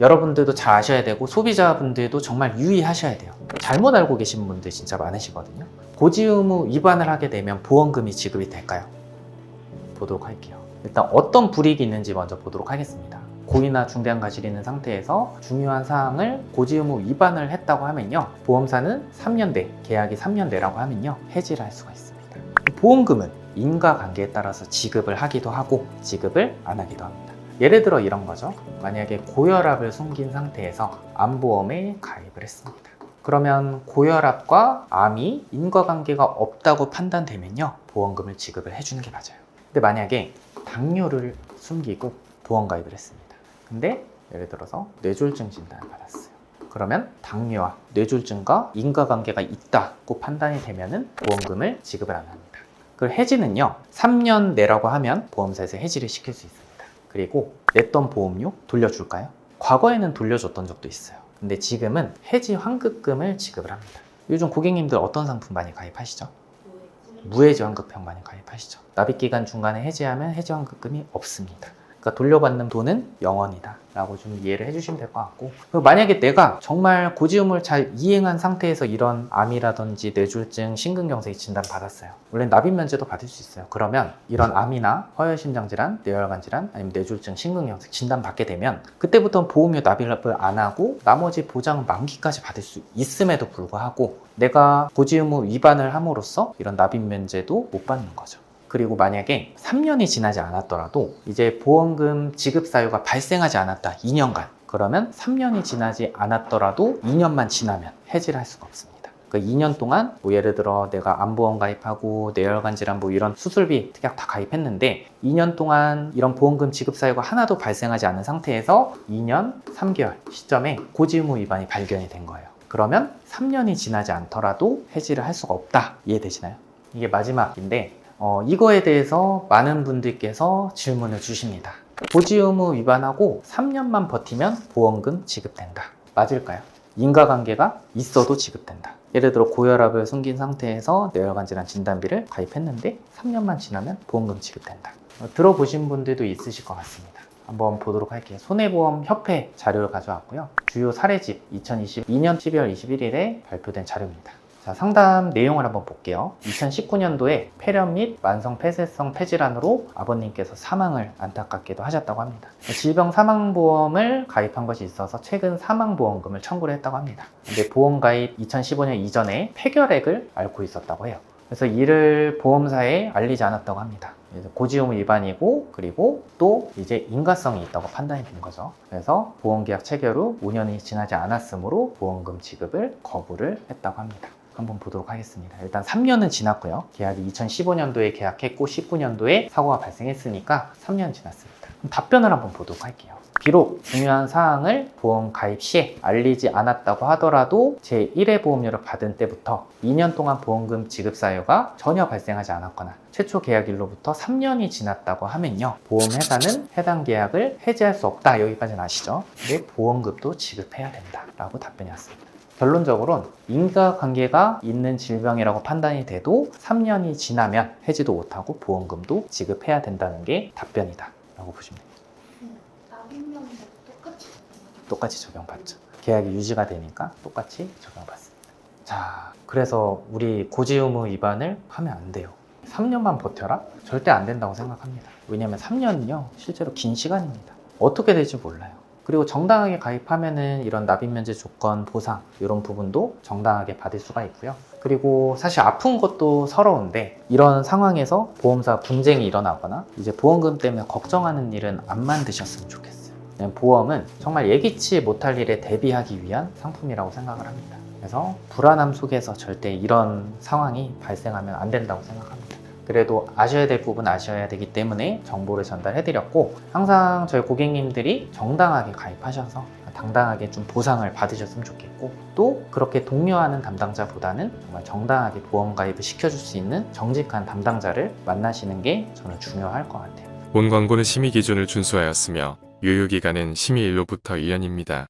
여러분들도 잘 아셔야 되고 소비자분들도 정말 유의하셔야 돼요. 잘못 알고 계신 분들 진짜 많으시거든요. 고지 의무 위반을 하게 되면 보험금이 지급이 될까요? 보도록 할게요. 일단 어떤 불이익이 있는지 먼저 보도록 하겠습니다. 고의나 중대한 과실이 있는 상태에서 중요한 사항을 고지 의무 위반을 했다고 하면요. 보험사는 3년대, 계약이 3년대라고 하면요. 해지를 할 수가 있습니다. 보험금은 인과관계에 따라서 지급을 하기도 하고 지급을 안 하기도 합니다. 예를 들어 이런 거죠. 만약에 고혈압을 숨긴 상태에서 암보험에 가입을 했습니다. 그러면 고혈압과 암이 인과관계가 없다고 판단되면요. 보험금을 지급을 해주는 게 맞아요. 근데 만약에 당뇨를 숨기고 보험 가입을 했습니다. 근데 예를 들어서 뇌졸중 진단을 받았어요. 그러면 당뇨와 뇌졸중과 인과관계가 있다고 판단이 되면은 보험금을 지급을 안 합니다. 그 해지는요, 3년 내라고 하면 보험사에서 해지를 시킬 수 있습니다. 그리고 냈던 보험료 돌려줄까요? 과거에는 돌려줬던 적도 있어요. 근데 지금은 해지 환급금을 지급을 합니다. 요즘 고객님들 어떤 상품 많이 가입하시죠? 무해지 환급형 많이 가입하시죠. 납입 기간 중간에 해지하면 해지 환급금이 없습니다. 그러니까 돌려받는 돈은 영원이다. 라고 좀 이해를 해주시면 될 것 같고. 만약에 내가 정말 고지음을 잘 이행한 상태에서 이런 암이라든지 뇌졸중, 심근경색 진단 받았어요. 원래 납입 면제도 받을 수 있어요. 그러면 이런 암이나 허혈심장 질환, 뇌혈관 질환, 아니면 뇌졸중, 심근경색 진단 받게 되면 그때부터 보험료 납입을 안 하고 나머지 보장 만기까지 받을 수 있음에도 불구하고 내가 고지 의무 위반을 함으로써 이런 납입 면제도 못 받는 거죠. 그리고 만약에 3년이 지나지 않았더라도 이제 보험금 지급 사유가 발생하지 않았다. 2년간. 그러면 3년이 지나지 않았더라도 2년만 지나면 해지를 할 수가 없습니다. 그 2년 동안 뭐 예를 들어 내가 암보험 가입하고 뇌혈관 질환 뭐 이런 수술비 특약 다 가입했는데 2년 동안 이런 보험금 지급 사유가 하나도 발생하지 않은 상태에서 2년 3개월 시점에 고지 의무 위반이 발견이 된 거예요. 그러면 3년이 지나지 않더라도 해지를 할 수가 없다. 이해되시나요? 이게 마지막인데 어, 이거에 대해서 많은 분들께서 질문을 주십니다. 고지 의무 위반하고 3년만 버티면 보험금 지급된다. 맞을까요? 인과관계가 있어도 지급된다. 예를 들어 고혈압을 숨긴 상태에서 뇌혈관 질환 진단비를 가입했는데 3년만 지나면 보험금 지급된다. 어, 들어보신 분들도 있으실 것 같습니다. 한번 보도록 할게요. 손해보험 협회 자료를 가져왔고요. 주요 사례집 2022년 12월 21일에 발표된 자료입니다. 자, 상담 내용을 한번 볼게요. 2019년도에 폐렴 및 만성 폐쇄성 폐질환으로 아버님께서 사망을 안타깝게도 하셨다고 합니다. 질병 사망보험을 가입한 것이 있어서 최근 사망보험금을 청구를 했다고 합니다. 근데 보험 가입 2015년 이전에 폐결핵을 앓고 있었다고 해요. 그래서 이를 보험사에 알리지 않았다고 합니다. 고지의무 위반이고 그리고 또 이제 인과성이 있다고 판단이 된 거죠. 그래서 보험계약 체결 후 5년이 지나지 않았으므로 보험금 지급을 거부를 했다고 합니다. 한번 보도록 하겠습니다. 일단 3년은 지났고요. 계약이 2015년도에 계약했고 19년도에 사고가 발생했으니까 3년 지났습니다. 답변을 한번 보도록 할게요. 비록 중요한 사항을 보험 가입 시에 알리지 않았다고 하더라도 제1회 보험료를 받은 때부터 2년 동안 보험금 지급 사유가 전혀 발생하지 않았거나 최초 계약일로부터 3년이 지났다고 하면요. 보험회사는 해당 계약을 해지할 수 없다. 여기까지는 아시죠? 근데 보험금도 지급해야 된다. 라고 답변이 왔습니다. 결론적으로는 인과관계가 있는 질병이라고 판단이 돼도 3년이 지나면 해지도 못하고 보험금도 지급해야 된다는 게 답변이다. 라고 보시면 됩니다. 똑같이 적용받죠. 계약이 유지가 되니까 똑같이 적용받습니다. 자, 그래서 우리 고지 의무 위반을 하면 안 돼요. 3년만 버텨라? 절대 안 된다고 생각합니다. 왜냐면 3년은요, 실제로 긴 시간입니다. 어떻게 될지 몰라요. 그리고 정당하게 가입하면은 이런 납입 면제 조건 보상 이런 부분도 정당하게 받을 수가 있고요. 그리고 사실 아픈 것도 서러운데 이런 상황에서 보험사 분쟁이 일어나거나 이제 보험금 때문에 걱정하는 일은 안 만드셨으면 좋겠어요. 보험은 정말 예기치 못할 일에 대비하기 위한 상품이라고 생각을 합니다. 그래서 불안함 속에서 절대 이런 상황이 발생하면 안 된다고 생각합니다. 그래도 아셔야 될 부분 아셔야 되기 때문에 정보를 전달해 드렸고 항상 저희 고객님들이 정당하게 가입하셔서 당당하게 좀 보상을 받으셨으면 좋겠고 또 그렇게 독려하는 담당자보다는 정말 정당하게 보험 가입을 시켜줄 수 있는 정직한 담당자를 만나시는 게 저는 중요할 것 같아요. 본 광고는 심의 기준을 준수하였으며 유효기간은 심의일로부터 1년입니다.